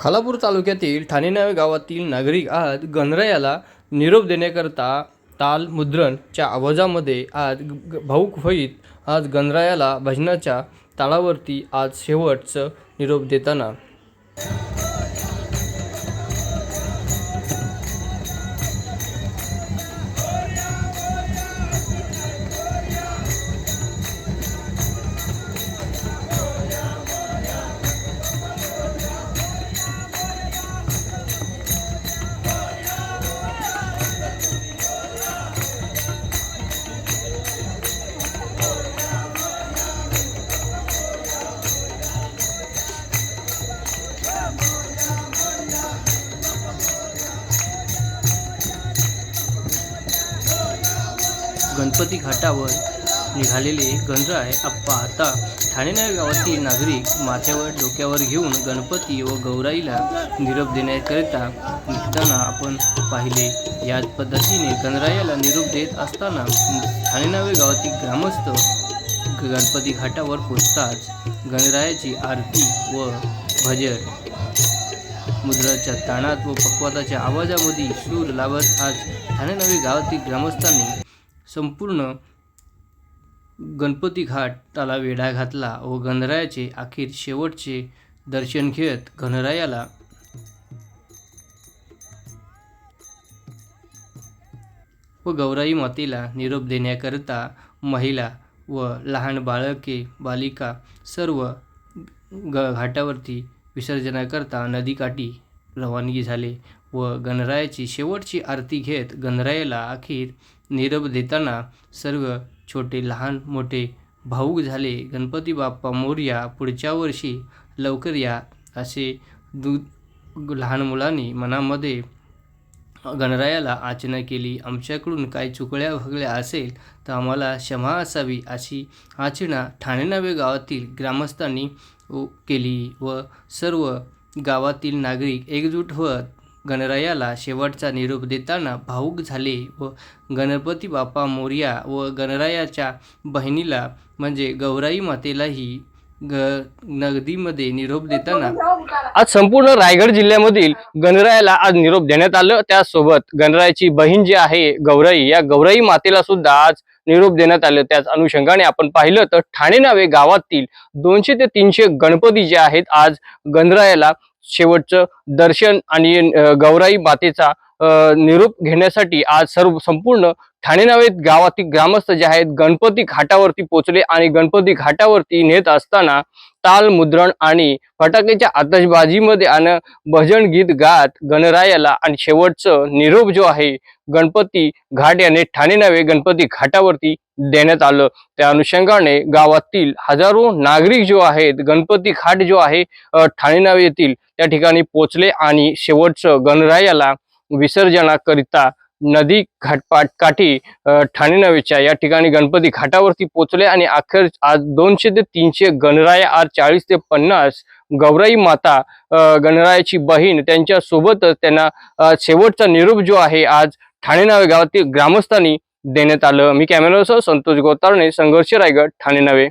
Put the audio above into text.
खालापूर तालुक्यातील ठाणेनावे गावातील नागरिक आज गणरायाला निरोप देण्याकरता ताल मुद्रणच्या आवाजामध्ये आज भाऊक होईत आज गणरायाला भजनाच्या ताळावरती आज शेवटचं निरोप देताना गणपती घाटावर निघालेले गणराय आप्पा आता ठाणेनावे गावातील नागरिक माथ्यावर डोक्यावर घेऊन गणपती व गौराईला निरोप देण्याकरिता निघताना आपण पाहिले. याच पद्धतीने गणरायाला निरोप देत असताना ठाणेनावे गावातील ग्रामस्थ गणपती घाटावर पोचताच गणरायाची आरती व भजन. मुद्राच्या ताणात व पक्वाताच्या आवाजामध्ये सूर लावत आज ठाणेनवी गावातील ग्रामस्थांनी संपूर्ण गणपती घाटाला वेढा घातला व गणरायाचे अखेर शेवटचे दर्शन घेत गणरायाला व गौराई मातेला निरोप देण्याकरता महिला व लहान बाळके बालिका सर्व ग घाटावरती विसर्जनाकरता नदीकाठी रवानगी झाले व गणरायाची शेवटची आरती घेत गणरायाला अखेर निरोप देताना सर्व छोटे लहान मोठे भाऊक झाले. गणपती बाप्पा मोर्या पुढच्या वर्षी लवकर या असे दू लहान मुलांनी मनामध्ये गणरायाला आचना केली. आमच्याकडून काही चुकल्या भगल्या असेल तर आम्हाला क्षमा असावी अशी आचना ठाणेनावे गावातील ग्रामस्थांनी उ- केली व सर्व गावातील नागरिक एकजूट होत गणरायाला शेवटचा निरोप देताना भाऊक झाले व गणपती बाप्पा मोर्या व गणरायाच्या बहिणीला म्हणजे गौराई मातेलाही ग नगदीमध्ये निरोप देताना. आज संपूर्ण रायगड जिल्ह्यामधील गणरायाला आज निरोप देण्यात आलं. त्याचसोबत गणरायाची बहीण जी आहे गौराई या गौराई मातेला सुद्धा आज निरोप देण्यात आलं. त्याच अनुषंगाने आपण पाहिलं तर ठाणे नावे गावातील दोनशे ते तीनशे गणपती जे आहेत आज गणरायाला शेवटचं दर्शन आणि अं, गौराई मातेचा निरोप घेण्यासाठी आज सर्व संपूर्ण ठाणे नावेत गावातील ग्रामस्थ जे आहेत गणपती घाटावरती पोचले आणि गणपती घाटावरती नेत असताना ताल मुद्रण आणि फटाक्याच्या आतषबाजीमध्ये आणि भजन गीत गात गणरायाला आणि शेवटचं निरोप जो आहे गणपती घाट याने ठाणे नावे गणपती घाटावरती देण्यात आलं. त्या अनुषंगाने गावातील हजारो नागरिक जो आहेत गणपती घाट जो आहे ठाणे नावे येथील त्या ठिकाणी पोचले आणि शेवटचं गणरायाला विसर्जनाकरिता नदी घाटपाट काठी ठाणे नवेच्या या ठिकाणी गणपती घाटावरती पोचले आणि अखेर आज दोनशे ते तीनशे गणराया आज चाळीस ते पन्नास गौराई माता गणरायाची बहीण त्यांच्यासोबतच त्यांना शेवटचा निरोप जो आहे आज ठाणे नावे गावातील ग्रामस्थांनी देण्यात आलं. मी कॅमेरासह संतोष गोतारणे संघर्ष रायगड ठाणे नवे